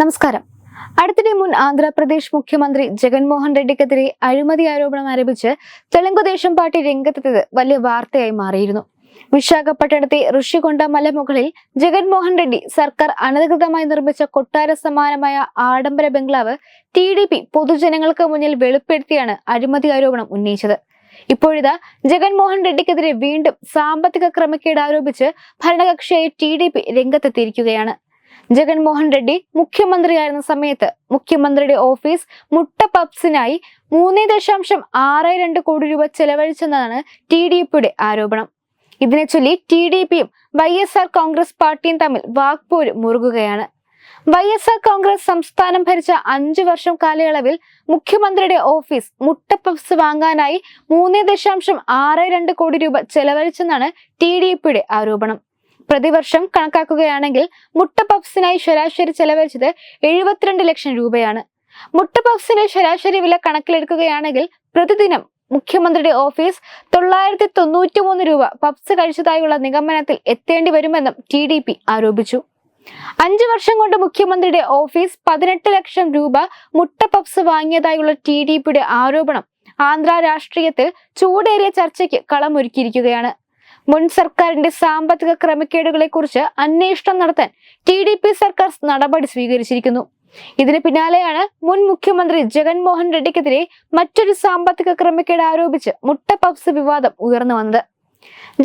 നമസ്കാരം അടുത്തിടെ മുൻ ആന്ധ്രാപ്രദേശ് മുഖ്യമന്ത്രി ജഗൻമോഹൻ റെഡ്ഡിക്കെതിരെ അഴിമതി ആരോപണം ആരംഭിച്ച് തെലുങ്കുദേശം പാർട്ടി രംഗത്തെത്തിയത് വലിയ വാർത്തയായി മാറിയിരുന്നു വിശാഖപട്ടണത്തെ ഋഷികൊണ്ട മലമുകളിൽ ജഗൻമോഹൻ റെഡ്ഡി സർക്കാർ അനധികൃതമായി നിർമ്മിച്ച കൊട്ടാര സമാനമായ ആഡംബര ബംഗ്ലാവ് ടി ഡി പി പൊതുജനങ്ങൾക്ക് മുന്നിൽ വെളിപ്പെടുത്തിയാണ് അഴിമതി ആരോപണം ഉന്നയിച്ചത് ഇപ്പോഴിതാ ജഗൻമോഹൻ റെഡ്ഡിക്കെതിരെ വീണ്ടും സാമ്പത്തിക ക്രമക്കേട് ആരോപിച്ച് ഭരണകക്ഷിയായ ടി ഡി പി രംഗത്തെത്തിയിരിക്കുകയാണ് ജഗൻമോഹൻ റെഡ്ഡി മുഖ്യമന്ത്രിയായിരുന്ന സമയത്ത് മുഖ്യമന്ത്രിയുടെ ഓഫീസ് മുട്ട പബ്സിനായി മൂന്ന് ദശാംശം ആറ് രണ്ട് കോടി രൂപ ചെലവഴിച്ചെന്നാണ് ടി ഡി പിയുടെ ആരോപണം ഇതിനെ ചൊല്ലി ടി ഡി പിയും വൈ എസ് ആർ കോൺഗ്രസ് പാർട്ടിയും തമ്മിൽ വാക്പോര് മുറുകുകയാണ് വൈ എസ് ആർ കോൺഗ്രസ് സംസ്ഥാനം ഭരിച്ച അഞ്ചു വർഷം കാലയളവിൽ മുഖ്യമന്ത്രിയുടെ ഓഫീസ് മുട്ട പബ്സ് വാങ്ങാനായി മൂന്ന് ദശാംശം ആറ് രണ്ട് കോടി രൂപ ചെലവഴിച്ചെന്നാണ് ടി ഡി പിയുടെ ആരോപണം പ്രതിവർഷം കണക്കാക്കുകയാണെങ്കിൽ മുട്ട പഫ്സിനായി ശരാശരി ചെലവഴിച്ചത് എഴുപത്തിരണ്ട് ലക്ഷം രൂപയാണ് മുട്ട പഫ്സിന്റെ ശരാശരി വില കണക്കിലെടുക്കുകയാണെങ്കിൽ പ്രതിദിനം മുഖ്യമന്ത്രിയുടെ ഓഫീസ് തൊള്ളായിരത്തി തൊണ്ണൂറ്റി മൂന്ന് രൂപ പഫ്സ് കഴിച്ചതായുള്ള നിഗമനത്തിൽ എത്തേണ്ടി വരുമെന്നും ടി ഡി പി ആരോപിച്ചു അഞ്ചു വർഷം കൊണ്ട് മുഖ്യമന്ത്രിയുടെ ഓഫീസ് പതിനെട്ട് ലക്ഷം രൂപ മുട്ട പഫ്സ് വാങ്ങിയതായുള്ള ടി ഡി പിയുടെ ആരോപണം ആന്ധ്ര രാഷ്ട്രീയത്തിൽ ചൂടേറിയ ചർച്ചയ്ക്ക് കളമൊരുക്കിയിരിക്കുകയാണ് മുൻ സർക്കാരിന്റെ സാമ്പത്തിക ക്രമക്കേടുകളെ കുറിച്ച് അന്വേഷണം നടത്താൻ ടി ഡി പി സർക്കാർ നടപടി സ്വീകരിച്ചിരിക്കുന്നു ഇതിന് പിന്നാലെയാണ് മുൻ മുഖ്യമന്ത്രി ജഗൻമോഹൻ റെഡ്ഡിക്കെതിരെ മറ്റൊരു സാമ്പത്തിക ക്രമക്കേട് ആരോപിച്ച് മുട്ടപ്പബ്സ് വിവാദം ഉയർന്നു വന്നത്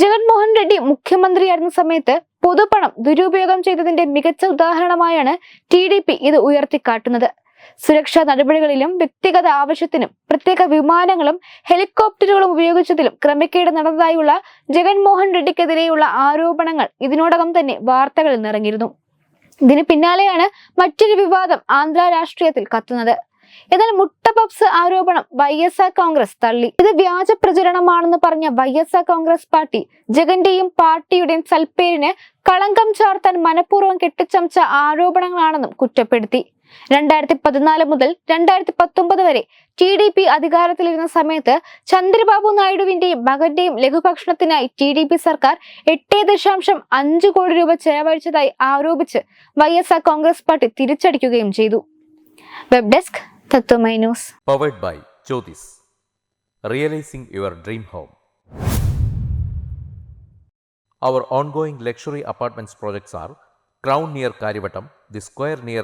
ജഗൻമോഹൻ റെഡ്ഡി മുഖ്യമന്ത്രിയായിരുന്ന സമയത്ത് പൊതുപണം ദുരുപയോഗം ചെയ്തതിന്റെ മികച്ച ഉദാഹരണമായാണ് ടി ഇത് ഉയർത്തിക്കാട്ടുന്നത് സുരക്ഷാ നടപടികളിലും വ്യക്തിഗത ആവശ്യത്തിനും പ്രത്യേക വിമാനങ്ങളും ഹെലികോപ്റ്ററുകളും ഉപയോഗിച്ചതിലും ക്രമക്കേട് നടന്നതായുള്ള ജഗൻമോഹൻ റെഡ്ഡിക്കെതിരെയുള്ള ആരോപണങ്ങൾ ഇതിനോടകം തന്നെ വാർത്തകളിൽ നിറങ്ങിയിരുന്നു ഇതിന് പിന്നാലെയാണ് മറ്റൊരു വിവാദം ആന്ധ്ര രാഷ്ട്രീയത്തിൽ കത്തുന്നത് എന്നാൽ മുട്ട ആരോപണം വൈ എസ് ആർ കോൺഗ്രസ് തള്ളി ഇത് വ്യാജ പ്രചരണമാണെന്ന് പറഞ്ഞ Y S R Congress party ജഗന്റെയും പാർട്ടിയുടെയും സൽപ്പേരിന് കളങ്കം ചാർത്താൻ മനഃപൂർവ്വം കെട്ടിച്ചമച്ച ആരോപണങ്ങളാണെന്നും കുറ്റപ്പെടുത്തി രണ്ടായിരത്തി പതിനാല് മുതൽ രണ്ടായിരത്തി പത്തൊമ്പത് വരെ ടി ഡി പി അധികാരത്തിലിരുന്ന സമയത്ത് ചന്ദ്രബാബു നായിഡുവിന്റെയും മകന്റെയും ലഘുഭക്ഷണത്തിനായി ടി ഡി പി സർക്കാർ എട്ട് ദശാംശം അഞ്ച് കോടി രൂപ ചെലവഴിച്ചതായി ആരോപിച്ച് Y S R Congress party തിരിച്ചടിക്കുകയും ചെയ്തു web desk Tatwamayi news powered by Jyothis realising your dream home Our ongoing luxury apartments projects are Crown near Karivatam, The Square near